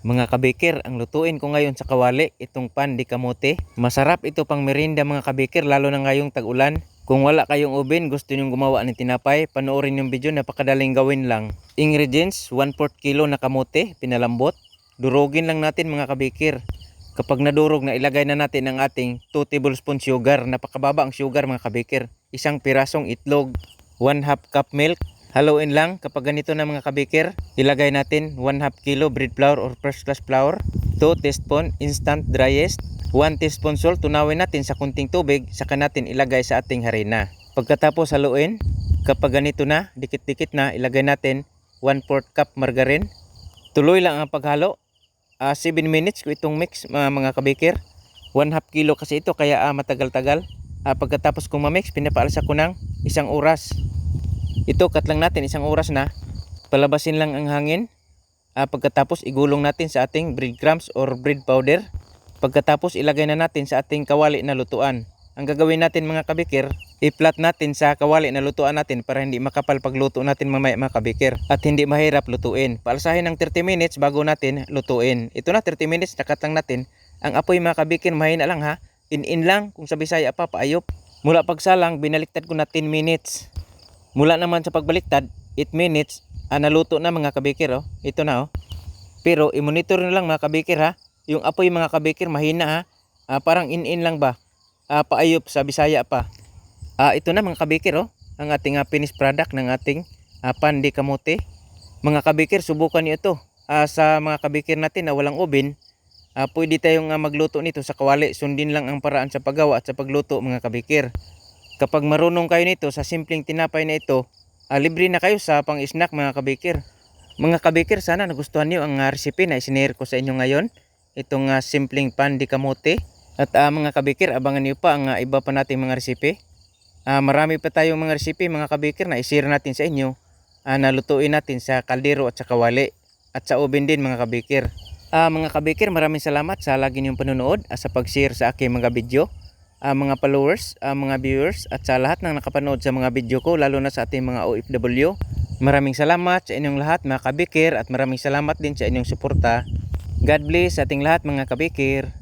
Mga kabikir, ang lutuin ko ngayon sa kawali, itong pan di kamote. Masarap ito pang merinda mga kabikir, lalo na ngayong tag-ulan. Kung wala kayong ubin, gusto nyong gumawa ng tinapay, panoorin yung video, napakadaling gawin lang. Ingredients, 1 4 kilo na kamote, pinalambot. Durugin lang natin mga kabikir. Kapag nadurog na ilagay na natin ang ating 2 tablespoon sugar. Napakababa ang sugar mga kabikir. Isang pirasong itlog, 1 half cup milk. Haluin lang kapag ganito na mga kabikir. Ilagay natin 1 half kilo bread flour or first class flour. 2 teaspoon instant dry yeast. 1 teaspoon salt. Tunawin natin sa kunting tubig. Saka natin ilagay sa ating harina. Pagkatapos haluin, kapag ganito na, dikit-dikit na, ilagay natin 1 4 cup margarine. Tuloy lang ang paghalo. 7 minutes ko itong mix mga, mga kabikir. 1 half kilo kasi ito kaya ah, matagal-tagal. Ah, pagkatapos kong ma-mix, pinapaalsa ko ng isang oras. Ito cut lang natin isang oras na. Palabasin lang ang hangin. Ah, pagkatapos igulong natin sa ating breadcrumbs or bread powder. Pagkatapos ilagay na natin sa ating kawali na lutuan. Ang gagawin natin mga kabikir, i-flat natin sa kawali na lutuan natin para hindi makapal pagluto natin mamaya mga kabikir at hindi mahirap lutuin. Paalsahin ng 30 minutes bago natin lutuin. Ito na 30 minutes, nakat lang natin. Ang apoy mga kabikir, mahina lang ha. In-in lang, kung sa Bisaya pa, paayop. Mula pagsalang, binaliktad ko na 10 minutes. Mula naman sa pagbaliktad, 8 minutes, ah, naluto na mga kabikir oh. Ito na oh. Pero i-monitor nyo lang mga kabikir ha. Yung apoy mga kabikir mahina ha. Ah, parang in-in lang ba? Ah, paayop sa Bisaya pa. Ah, ito na mga kabikir oh. Ang ating ah, finished product ng ating ah, pandi kamote. Mga kabikir, subukan niyo ito. Ah, sa mga kabikir natin na walang oven, ah, pwede tayong ah, magluto nito sa kawali. Sundin lang ang paraan sa paggawa at sa pagluto mga kabikir. Kapag marunong kayo nito sa simpleng tinapay na ito, ah, libre na kayo sa pang-snack mga kabikir. Mga kabikir, sana nagustuhan niyo ang ah, recipe na isinare ko sa inyo ngayon. Itong ah, simpleng pan di kamote. At ah, mga kabikir, abangan niyo pa ang ah, iba pa nating mga recipe. Ah, marami pa tayong mga recipe mga kabikir na isire natin sa inyo. Ah, nalutuin natin sa kaldero at sa kawali. At sa oven din mga kabikir. Ah, mga kabikir, maraming salamat sa lagi niyong panonood at sa pag-share sa aking mga video ah, mga followers, ah, mga viewers at sa lahat ng nakapanood sa mga video ko lalo na sa ating mga OFW. Maraming salamat sa inyong lahat mga kabikir at maraming salamat din sa inyong suporta. God bless sa ating lahat mga kabikir.